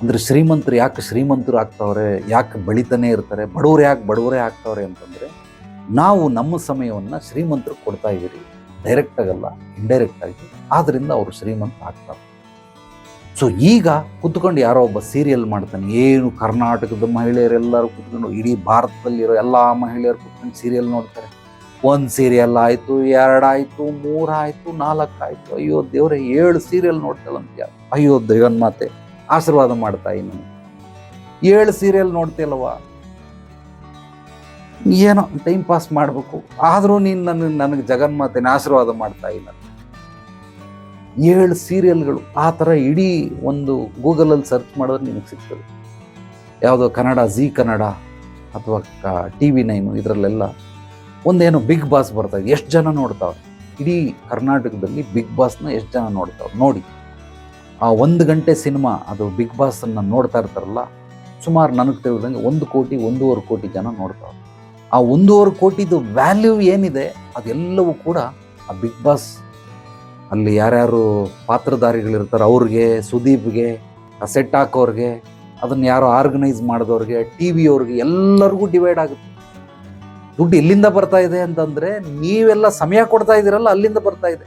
ಅಂದರೆ ಶ್ರೀಮಂತರು ಯಾಕೆ ಶ್ರೀಮಂತರು ಆಗ್ತಾವ್ರೆ? ಯಾಕೆ ಬೆಳಿತಾನೆ ಇರ್ತಾರೆ? ಬಡವರು ಯಾಕೆ ಬಡವರೇ ಆಗ್ತಾವ್ರೆ ಅಂತಂದರೆ, ನಾವು ನಮ್ಮ ಸಮಯವನ್ನು ಶ್ರೀಮಂತರು ಕೊಡ್ತಾ ಇದ್ದೀರಿ. ಡೈರೆಕ್ಟ್ ಆಗಲ್ಲ ಇಂಡೈರೆಕ್ಟ್ ಆಗಿ. ಆದ್ದರಿಂದ ಅವರು ಶ್ರೀಮಂತ ಆಗ್ತಾರೆ. ಸೊ ಈಗ ಕುತ್ಕೊಂಡು ಯಾರೋ ಒಬ್ಬ ಸೀರಿಯಲ್ ಮಾಡ್ತಾನೆ. ಏನು ಕರ್ನಾಟಕದ ಮಹಿಳೆಯರೆಲ್ಲರೂ ಕುತ್ಕೊಂಡು, ಇಡೀ ಭಾರತದಲ್ಲಿರೋ ಎಲ್ಲ ಮಹಿಳೆಯರು ಕುತ್ಕೊಂಡು ಸೀರಿಯಲ್ ನೋಡ್ತಾರೆ. ಒಂದು ಸೀರಿಯಲ್ ಆಯಿತು ಎರಡಾಯಿತು ಮೂರಾಯಿತು ನಾಲ್ಕಾಯಿತು ಅಯ್ಯೋ ದೇವರೇ, ಏಳು ಸೀರಿಯಲ್ ನೋಡ್ತಾಳಂತೆ ಅಯ್ಯೋ ಜಗನ್ಮಾತೆ ಆಶೀರ್ವಾದ ಮಾಡ್ತಾ ಇನ್ನು. ಏಳು ಸೀರಿಯಲ್ ನೋಡ್ತಿಲ್ವ ಏನೋ ಟೈಮ್ ಪಾಸ್ ಮಾಡಬೇಕು. ಆದರೂ ನೀನು ನನ್ನ ನನಗೆ ಜಗನ್ಮಾತೆನ ಆಶೀರ್ವಾದ ಮಾಡ್ತಾ ಇಲ್ಲ ಏಳು ಸೀರಿಯಲ್ಗಳು ಆ ಥರ ಇಡೀ ಒಂದು ಗೂಗಲಲ್ಲಿ ಸರ್ಚ್ ಮಾಡಿದ್ರೆ ನಿಮಗೆ ಸಿಗ್ತದೆ. ಯಾವುದೋ ಕನ್ನಡ, ಝೀ ಕನ್ನಡ ಅಥವಾ ಟಿ ವಿ ನೈನು ಇದರಲ್ಲೆಲ್ಲ ಒಂದೇನೋ ಬಿಗ್ ಬಾಸ್ ಬರ್ತಾ ಇದೆ. ಎಷ್ಟು ಜನ ನೋಡ್ತಾವೆ ಇಡೀ ಕರ್ನಾಟಕದಲ್ಲಿ ಬಿಗ್ ಬಾಸ್ನ ಎಷ್ಟು ಜನ ನೋಡ್ತಾವೆ ನೋಡಿ. ಆ ಒಂದು ಗಂಟೆ ಸಿನಿಮಾ, ಅದು ಬಿಗ್ ಬಾಸನ್ನು ನೋಡ್ತಾ ಇರ್ತಾರಲ್ಲ, ಸುಮಾರು ನನಗೆ ತಿಳಿದಂಗೆ ಒಂದು ಕೋಟಿ, ಒಂದೂವರೆ ಕೋಟಿ ಜನ ನೋಡ್ತಾರೆ. ಆ ಒಂದೂವರೆ ಕೋಟಿದು ವ್ಯಾಲ್ಯೂ ಏನಿದೆ, ಅದೆಲ್ಲವೂ ಕೂಡ ಆ ಬಿಗ್ ಬಾಸ್ ಅಲ್ಲಿ ಯಾರ್ಯಾರು ಪಾತ್ರಧಾರಿಗಳಿರ್ತಾರೆ, ಅವ್ರಿಗೆ, ಸುದೀಪ್ಗೆ ಸೆಟ್ ಹಾಕೋರಿಗೆ ಅದನ್ನು ಯಾರು ಆರ್ಗನೈಸ್ ಮಾಡಿದವ್ರಿಗೆ ಟಿ ವಿಯವ್ರಿಗೆ ಎಲ್ಲರಿಗೂ ಡಿವೈಡ್ ಆಗುತ್ತೆ. ದುಡ್ಡು ಎಲ್ಲಿಂದ ಬರ್ತಾ ಇದೆ ಅಂತಂದರೆ ನೀವೆಲ್ಲ ಸಮಯ ಕೊಡ್ತಾ ಇದ್ದೀರಲ್ಲ, ಅಲ್ಲಿಂದ ಬರ್ತಾ ಇದೆ.